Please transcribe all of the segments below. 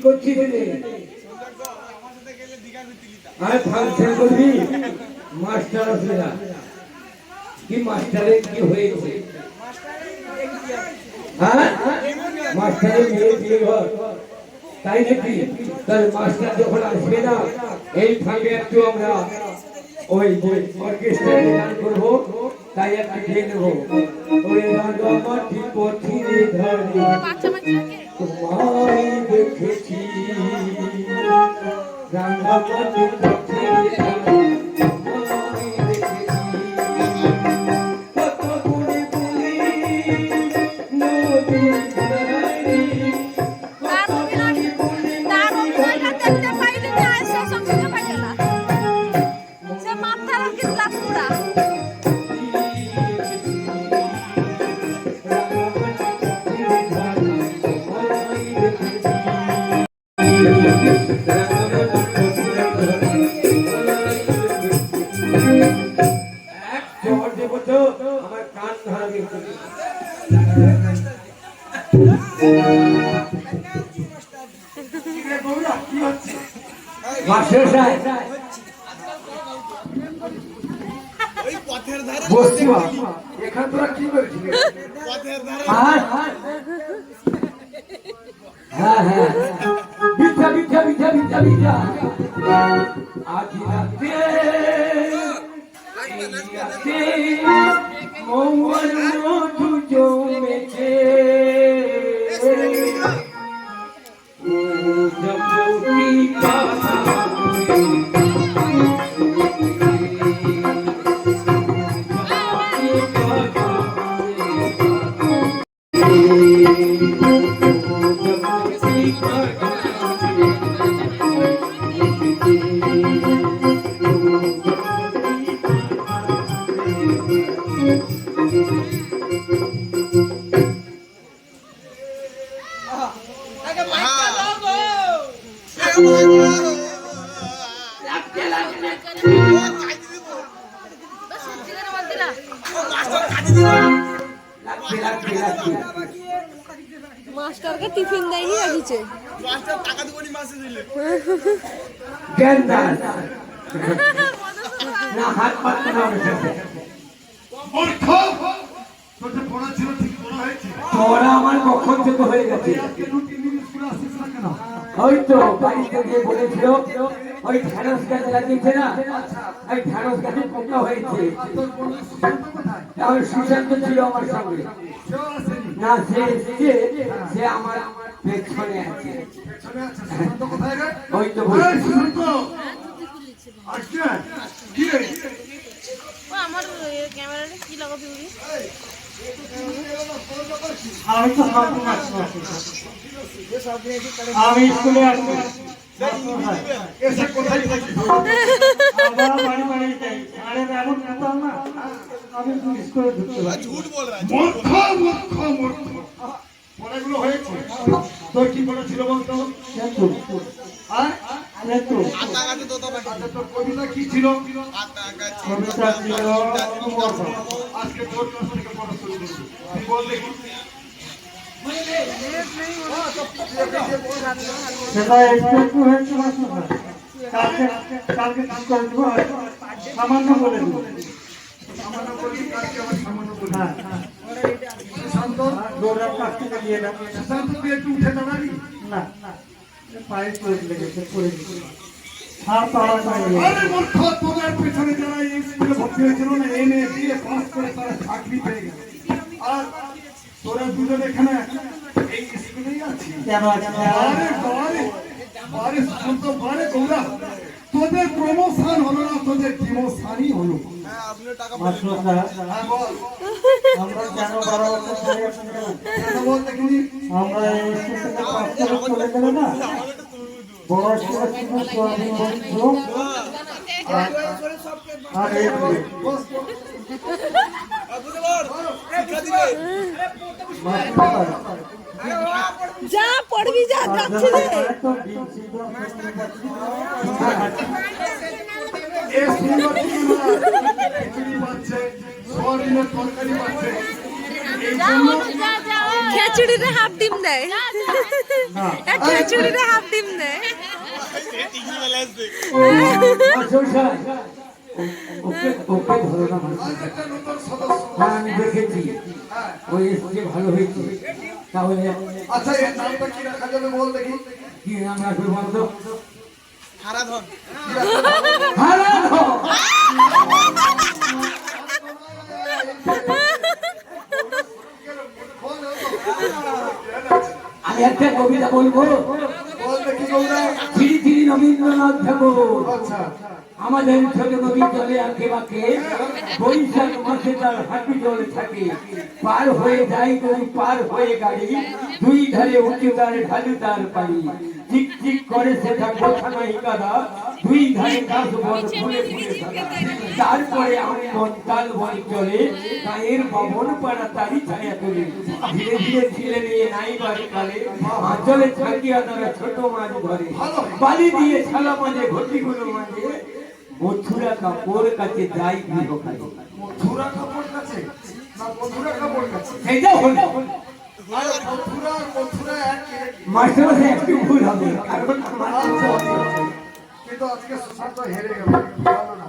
কি করছিস ফাংশন করবি মাস্টার আসবে না। কি মাস্টারের কি হ্যাঁ মাস্টারের মেয়ে বিয়ে ঘর। তাই নাকি? তাহলে মাস্টার যখন আসবে না এই ফাঁকে একটু আমরা ওই গান করব তাই একটু গিয়ে নেব। ওই আমার ঠিক পথিরে ধরে। তোমায় দেখেছি। ধরে হ্যাঁ হ্যাঁ। বিঠা বিঠা বিঠা বিঠা বিঠা আজ রাতে রাতে মৌয়ার মধু জমেছে ও জমুটি সত্যিকার পড়া হয়েছে। তোরা আমার কখন থেকে হয়ে গেছে? আজকে দু তিন দিন স্কুলে আসিস না কেন? ওই তো বাড়িতে গিয়ে বলেছিল ওই ঢেঁড়স গাছ লাগিয়েছে না? ওই ঢেঁড়স গাছে পোকা হয়েছে। সুশান্ত ছিল আমার সঙ্গে। না সে এসেছে সে আমার পেছনে আছে। পেছনে আছে সুশান্ত কোথায় রে? ওই তো আমার ক্যামেরাটা কি লাগাবি আমি তো আমি স্কুলে আসব। এসে কোথায় থাকি বাড়ি বাড়ি যাই। আরে এমন না আমি স্কুলে ঢুকতে পারি। মূর্খ মূর্খ মূর্খ। পড়াগুলো হয়েছে। তোর কি পড়া ছিল বলতো? আর আচ্ছা তোর কবিতা কি ছিল? কবিতা ছিল আজকে তোর কাছ থেকে পড়া শুরু করবি। তুই বল দেখি। সেটা একটু একটু হয়েছে কালকে কালকে কাজ করে দেবো সামান্য বলে দেবো। সুশান্ত দৌড়ার কাছ থেকে নিয়ে না সুশান্ত তুই একটু উঠে দাঁড়াবি? না পায়ে চোট লেগেছে পাওয়া যায় আরে মূর্খ তোদের পেছনে যারা এই স্কুলে ভর্তি হয়েছিল না এম এ পাস করে তারা চাকরি পেয়ে গেছে। আর তোরা দুজন এখানে এই স্কুলেই আছিস? কেন আরে বারে বারে সুশান্ত বারে গৌরা তোদের প্রমোশন হলো না তোদের ডিমোশনই হলো। হ্যাঁ বল। আমরা কেন বারো বছর ধরে আমরা এই চলে গেলে না আর এই যা পড়বি যা যাচ্ছি রে। এই সুন্দর খিচুড়ি পাচ্ছে সোয়াবিনের তরকারি পাচ্ছে খেচুড়িতে হাফ ডিম দেয়। এক খেচুড়িতে হাফ ডিম দেয়। ওকে না। সদস্য হ্যাঁ, আমি দেখেছি। ওই ভালো হয়েছে। তাহলে আচ্ছা এর নামটা কি রাখা যাবে বল দেখি। কি নাম রাখবে বলতো? হারাধন। হারাধন। আমি একটা কবিতা বলব? বল দেখি গৌরা শ্রী শ্রী রবীন্দ্রনাথ ঠাকুর। আচ্ছা। আমাদের ছোট নদী জলে আঁকে বাঁকে বৈশাখ মাসে তার হাঁটু জল থাকে। পার হয়ে যায় নদী পার হয়ে গাড়ি, দুই ধারে উঁচু তার ঢালু তার পানি চিক চিক করে সেটা কথা নাই কাদা, দুই ধারে গাছ বন ফুলে ফুলে তারপরে আমন তাল বন চলে, গায়ের বাবন পাড়া তারি ছায়া তোলে। ধীরে ধীরে ছিলে নিয়ে নাই বাড়ি কালে, আঁচলে থাকিয়া তারা ছোট মাছ ধরে। বালি দিয়ে ছালা মাঝে ঘটিগুলো মাঝে মথুরা কাপড় কাছে যাই গৃহকালে মথুরা কাপড় কাছে? না মথুরা কাপড় কাছে। হলো। মথুরা মথুরা একটু ভুল হবে কারণ আমার আচ্ছা, আচ্ছা, আচ্ছা। কিন্তু আজকে সুশান্ত হেরে গেল ভালো না।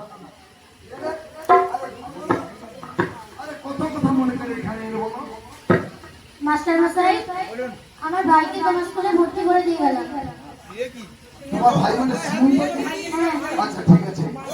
আরে কত কথা মনে করে এখানে এলো বলো? মাস্টার মশাই আমার ভাইকে তোমার স্কুলে ভর্তি করে দিয়ে গেলাম। তোমার ভাই মানে? হ্যাঁ। আচ্ছা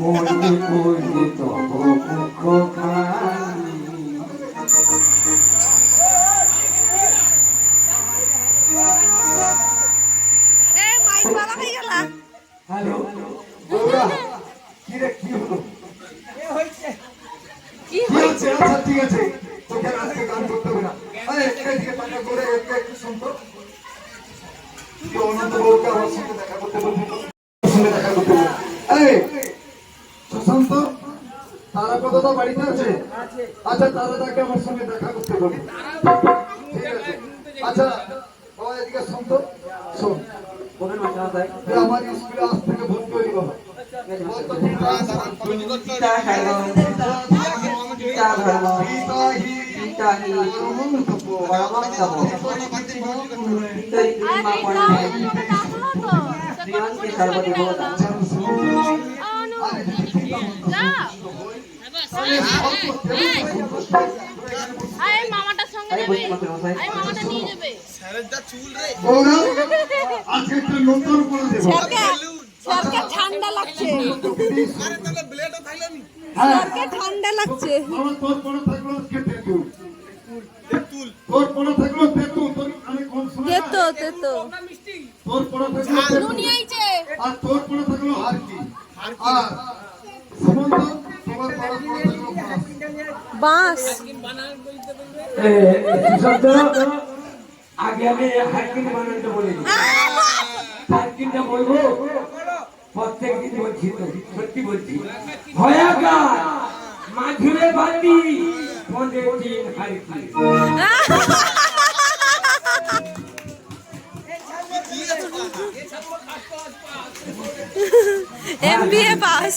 মনে পড়লে আচ্ছা তারা তাকে আমার সঙ্গে দেখা করতে ঠিক আছে। আচ্ছা বাবা এদিকে শোন তো। শোন আমার স্কুলে আজ থেকে ভর্তি হয়ে গেল। বল তো মামাটার সঙ্গে যাবে আরে মামাটা নিয়ে যাবে স্যারের যা চুল রে। গৌরা আজকে একটা নতুন করে দেবো। স্যারকে স্যারকে ঠান্ডা লাগছে। আরে তাহলে ব্লেডও থাকলে নি। স্যারকে ঠান্ডা লাগছে। আমার তোর পরে থাকল আজকে তেঁতুল তেঁতুল। তোর পরে থাকল তেঁতুল তোর আমি কোন সময়? তেতো তেতো। তোর পরে থাকল নুনি আইছে। আর তোর পরে থাকল হারকি। আর সুশান্ত আগে আমি হাইকিং বানাতে বলিনি হাইকিংটা বলব প্রত্যেক দিন এমবিএ পাস।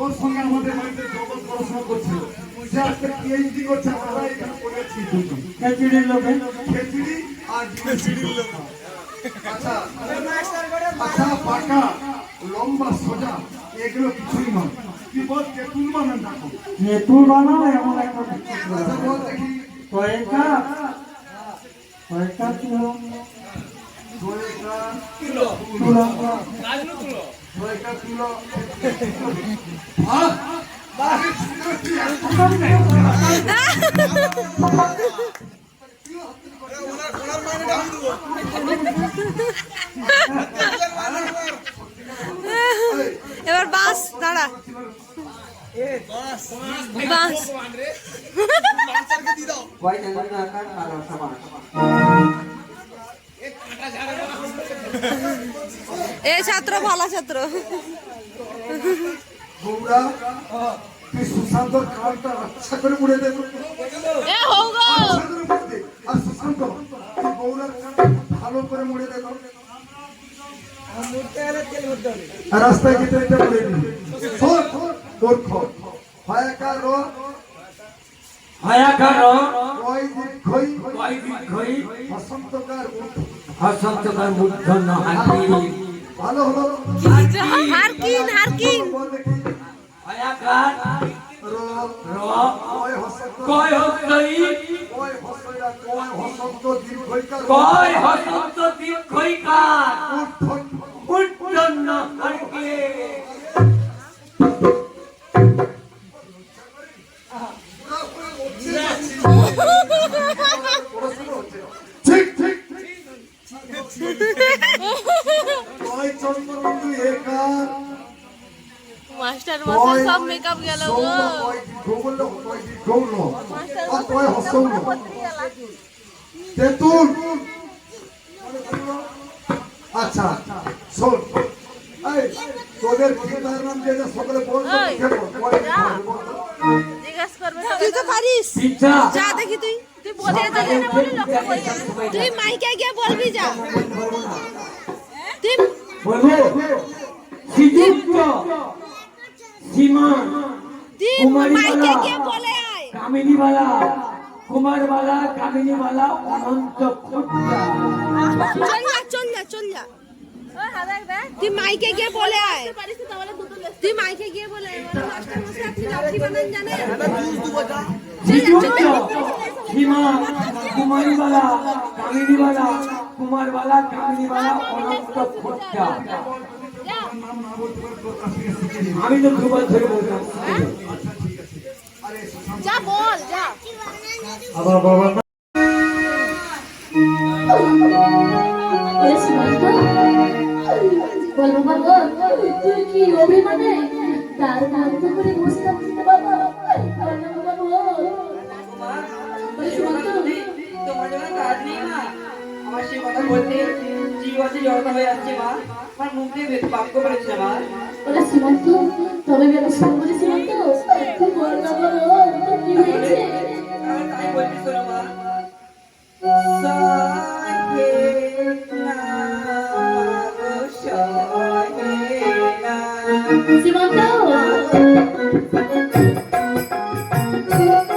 তোর সঙ্গে আমাদের বাড়িতে জগৎ পড়াশোনা করছিল। সে আজকে পিএইচডি করছে আমরা এখানে পড়েছি খেচুড়ির লোকে। খেচড়ি আর খিচুড়ির লোক। আচ্ছা আচ্ছা পাকা লম্বা সোজা এগুলো কিছুই নয়। কি বল তেঁতুল বানান দেখো তেঁতুল বানাও এমন একটা আচ্ছা বল দেখি। কয়েকটা কয়েকটা কিলো কয়েকটা তুলো। তুলো। এবার বাস দাঁড়া। বাস। এ ছাত্র ভালো ছাত্র। গৌরা তুই সুশান্তর কালটা আচ্ছা করে এ আচ্ছা আর সুশান্ত ভালো করে মুড়ে রাস্তায় গিয়ে ট্রেনটা মুড়ে দিবি শোন মূর্খ হয়াকার র। হায়াকার কয় দীর্ঘই কয় দীর্ঘই বসন্তকার হসন্তকার মূর্ধন্য হাতি ভালো হলো। হারকিন হারকিন। হায়াকার র র কয় হসন্ত? কয় হস্তই? কয় হসন্ত দীর্ঘইকার? কয় হস্ত দীর্ঘইকার? মূর্ধন্য হাতি মাস্টার সব মেকআপ গেল গো। তেঁতুল। আচ্ছা শোন। এই তোদের পিতার নাম যে সকলে বল এই, করবে তুই তো পারিস। যা দেখি তুই। তুই বলে না বলে তুই মাইকে গিয়ে বলবি যা। তুই বলব। শ্রীযুক্ত কুমারী মাইকে বালা। গিয়ে বলে আয়। কামিনীবালা কুমারবালা কামিনীবালা অনন্ত খুঁটিয়া চল যা চল যা চল যা তুই মাইকে গিয়ে বলে আয়। তুই মাইকে গিয়ে বলে আয়। মাস্টার মশাই আপনি লাঠি বানান জানেন সীমা কুমারীবালা কামিনীবালা কুমারবালা কামিনীবালা অনন্ত খুঁটিয়া আমি তো দুবার ধরে বলতাম। যা বল যা। আবার বাবা বলব তুই কি অভিমানে? তার কান্ত করে বসতাম। আমার বাক্য বেরোচ্ছে মা ওরে সীমান্ত তবে ব্যবস্থা করে সীমান্ত তুই বল না কি হয়েছে? তাই বলছি শোনো মা সহে না মাগো না। সীমান্ত?